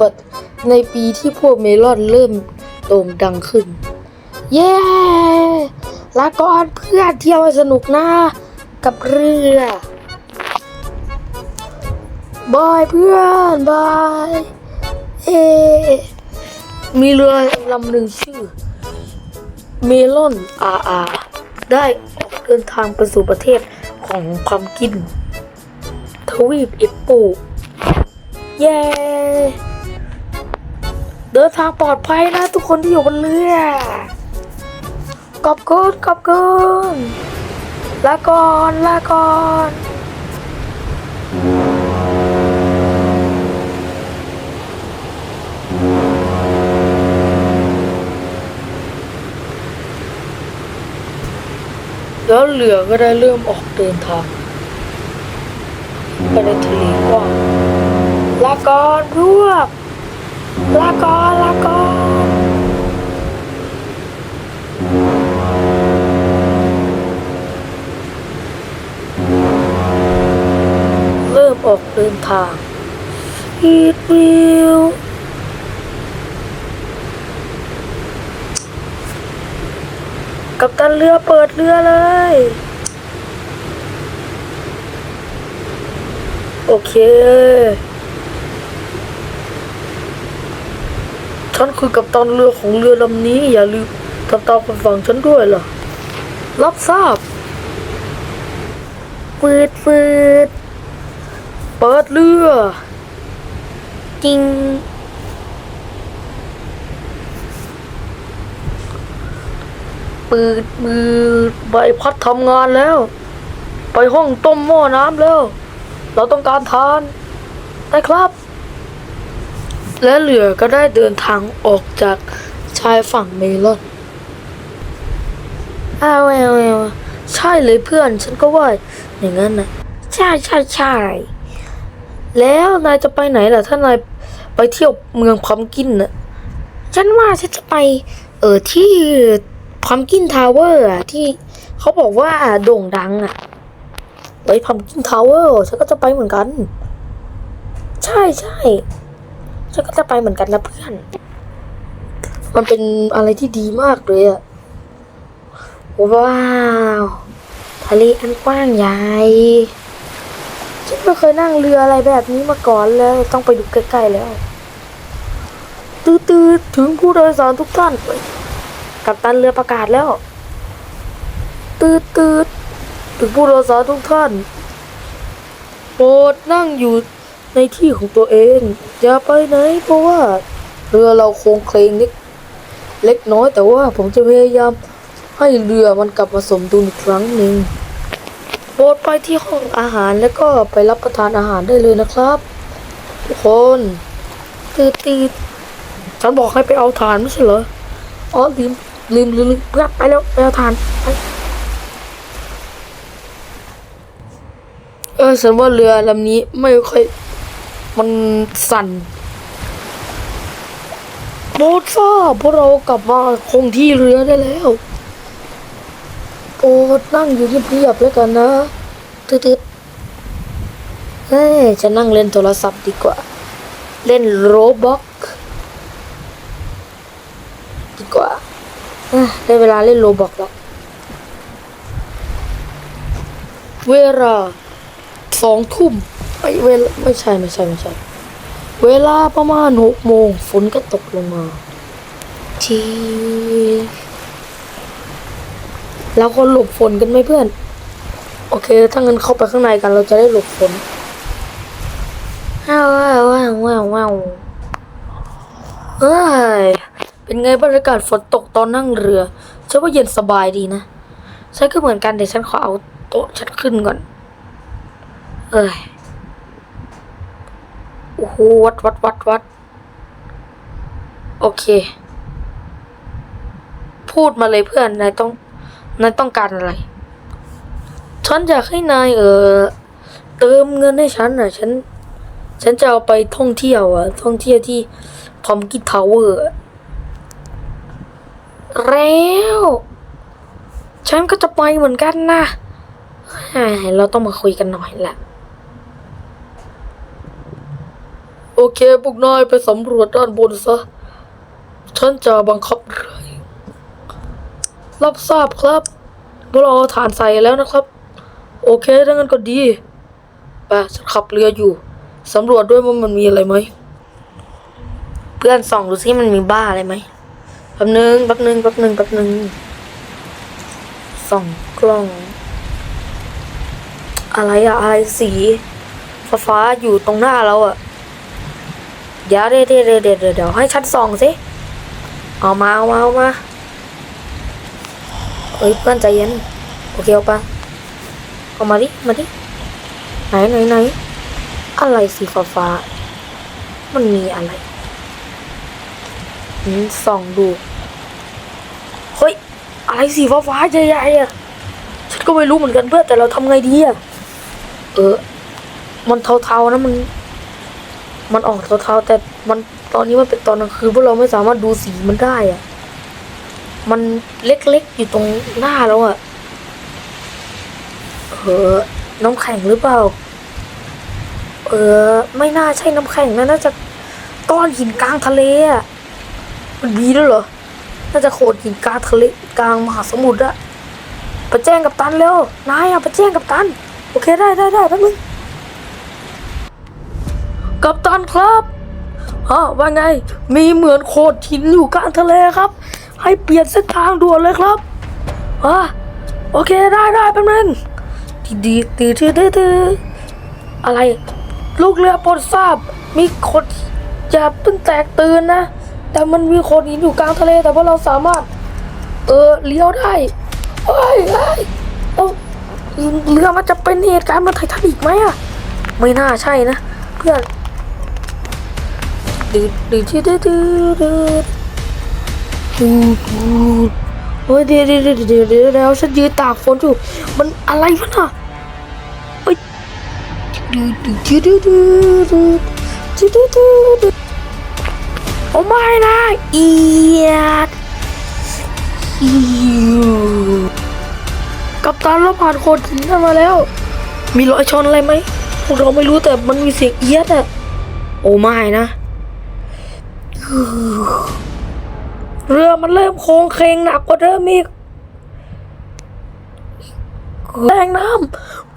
ปในปีที่พวกเมลอนเริ่มโด่งดังขึ้น เย้ลาก่อนเพื่อนเที่ยวสนุกนะกับเรือบายเพื่อนบายเอมีเรือลำหนึ่งชื่อ เมลอนอาอาได้ออกเดินทางไปสู่ประเทศของความกิน ทวีปเอปโป เย้ เดินทางปลอดภัยนะทุกคนที่อยู่บนเรือขอบคุณขอบคุณลาก่อนลาก่อนแล้วเรือก็ได้เริ่มออกเดินทางไปในทะเลกว้างลาก่อนพวก ลาก่อนลาก่อนเริ่มออกเดินทางอีดวิวกับตันเรือเปิดเรือเลย โอเค ฉันคือกับตันเรือของเรือลำนี้ อย่าลืมทำตามคำสั่งฉันด้วยล่ะ รับทราบฟืดฟืดเปิดเรือ จริง ปืดมือใบพัดทำงานแล้ว ไปห้องต้มหม้อน้ำแล้ว เราต้องการทานได้ครับ และเรือก็ได้เดินทางออกจากชายฝั่งเมลอนอ้าวแอวแอวใช่เลยเพื่อน ฉันก็ว่าอย่างนั้นนะใช่ใช่ใช่แล้วนายจะไปไหนล่ะ ถ้านายไปเที่ยวเมืองพัมกินน่ะฉันว่าฉันจะไป เออที่พัมกินทาวเวอร์อะที่เขาบอกว่าโด่งดังอะไปพัมกินทาวเวอร์ฉันก็จะไปเหมือนกัน ใช่ใช่ ฉันก็จะไปเหมือนกันนะเพื่อน มันเป็นอะไรที่ดีมากเลยอะว้าวทะเลอันกว้างใหญ่ฉันไม่เคยนั่งเรืออะไรแบบนี้มาก่อนเลยต้องไปดูใกล้ๆแล้ว ตืดๆถึงผู้โดยสารทุกท่านกัปตันเรือประกาศแล้ว ตืดตืดๆถึงผู้โดยสารทุกท่านโปรดนั่งอยู่ ในที่ของตัวเอง อย่าไปไหนเพราะว่าเรือเราโครงเคลงเล็กเล็กน้อย แต่ว่าผมจะพยายามให้เรือมันกลับมาสมดุลอีกครั้งหนึ่งโปรดไปที่ห้องอาหารแล้วก็ไปรับประทานอาหารได้เลยนะครับ ทุกคนตืดตืดฉันบอกให้ไปเอาถ่านไม่ใช่เหรออ๋อลืมลืมลืมเพื่อนไปแล้วไปเอาถ่านไปเออฉันว่าเรือลำนี้ไม่ค่อย มันสั่นโบดฟ้าพวกเรากลับมาคงที่เรือได้แล้วโอ้นั่งอยู่เงียบๆแล้วกันนะตืดๆเฮ้ยจะนั่งเล่นโทรศัพท์ดีกว่า เล่นโรบ็อกดีกว่าอะได้เวลาเล่นโลบอกแล้วเวลาสองทุ่ม ไอ้เวลไม่ใช่ไม่ใช่ไม่ใช่ เวลาประมาณหกโมงฝนก็ตกลงมาทีเราก็หลบฝนกันไหมเพื่อน โอเค ถ้างั้นเข้าไปข้างในกันเราจะได้หลบฝนว้าวว้าวว้าวว้าวว้าวเอ้ยเป็นไงบรรยากาศฝนตกตอนนั่งเรือฉันว่าเย็นสบายดีนะฉันก็เหมือนกันเดี๋ยวฉันขอเอาโต๊ะฉันขึ้นก่อน เอ้ย โอ้โหวัดวัดวัดวัดโอเค พูดมาเลยเพื่อนนายต้องนายต้องการอะไร ฉันอยากให้นายเออเติมเงินให้ฉันอะฉัน ฉันจะเอาไปท่องเที่ยวอะท่องเที่ยวที่พอมกิทาวเวอร์แล้ว ฉันก็จะไปเหมือนกันนะเราต้องมาคุยกันหน่อยแหละ โอเคพวกนายไปสำรวจด้านบนซะ ฉันจะบังคับเรือรับทราบครับพวกเราเอาฐานใส่แล้วนะครับ โอเคถ้างั้นก็ดีไปฉันขับเรืออยู่สำรวจด้วยว่ามันมีอะไรไหมเพื่อนส่องดูซิมันมีบ้าอะไรไหมแป๊บนึงแป๊บนึงแป๊บนึงแป๊บนึงส่องกล้อง อะไรอะอะไรสีฟ้าฟ้าอยู่ตรงหน้าเราอะ เดี๋ยวเดี๋ยวเดี๋ยวเดี๋ยวเดี๋ยวให้ชัดส่องสิเอามาเอามาเอามาเฮ้ยเพื่อนใจเย็นโอเคเอาไปเอามาดิมาดิไหนไหนไหนอะไรสีฟ้าฟ้าๆมันมีอะไรอืมส่องดูเฮ้ยอะไรสีฟ้าฟ้าๆใหญ่ๆอะฉันก็ไม่รู้เหมือนกันเพื่อนแต่เราทำไงดีอะเออมันเทาๆนะมัน มันออกเทาๆแต่มันตอนนี้มันเป็นตอนกลางคืนพวกเราไม่สามารถดูสีมันได้อะมันเล็กๆอยู่ตรงหน้าแล้วอะเออน้ำแข็งหรือเปล่า เออ ไม่น่าใช่น้ำแข็งนะน่าจะก้อนหินกลางทะเลอะมันมีด้วยเหรอ น่าจะโขดหินกลางทะเลกลางมหาสมุทรอะไปแจ้งกับตันเร็วนายอะไปแจ้งกับตัน โอเคได้ได้ได้แป๊บนึง กัปตันครับฮะว่าไง มีเหมือนโขดหินอยู่กลางทะเลครับ ให้เปลี่ยนเส้นทางด่วนเลยครับฮะโอเคได้ได้แป๊บนึงดีดีดีดีดีอะไร ลูกเรือปรดทราบ มีโขดอย่าเพิ่งแตกตื่นนะ แต่มันมีโขดหินอยู่กลางทะเล แต่ว่าเราสามารถ เออเลี้ยวได้เฮ้ยเฮ้ยเอ้าเรือมันจะเป็นเหตุการณ์มันไททานิกไหมอะไม่น่าใช่นะ เพื่อน ดืดดืดดืดดืดดืดดืดโอ้ยเดี๋ยวเดี๋ยวเดี๋ยวเดี๋ยวแล้วฉันยืนตากฝนอยู่ มันอะไรวะน่ะเอ้ยดืดดืดดืดดืดดืดดืดดืดโอ้ไม่นะเอียดอิวกับตันเราผ่านโคดินมาแล้ว มีรอยชนอะไรไหมพวกเราไม่รู้แต่มันมีเสียงเอียดอะโอ้ไม่นะ เรือมันเริ่มโค้งเคงหนักกว่าเดิมอีกแรงน้ำ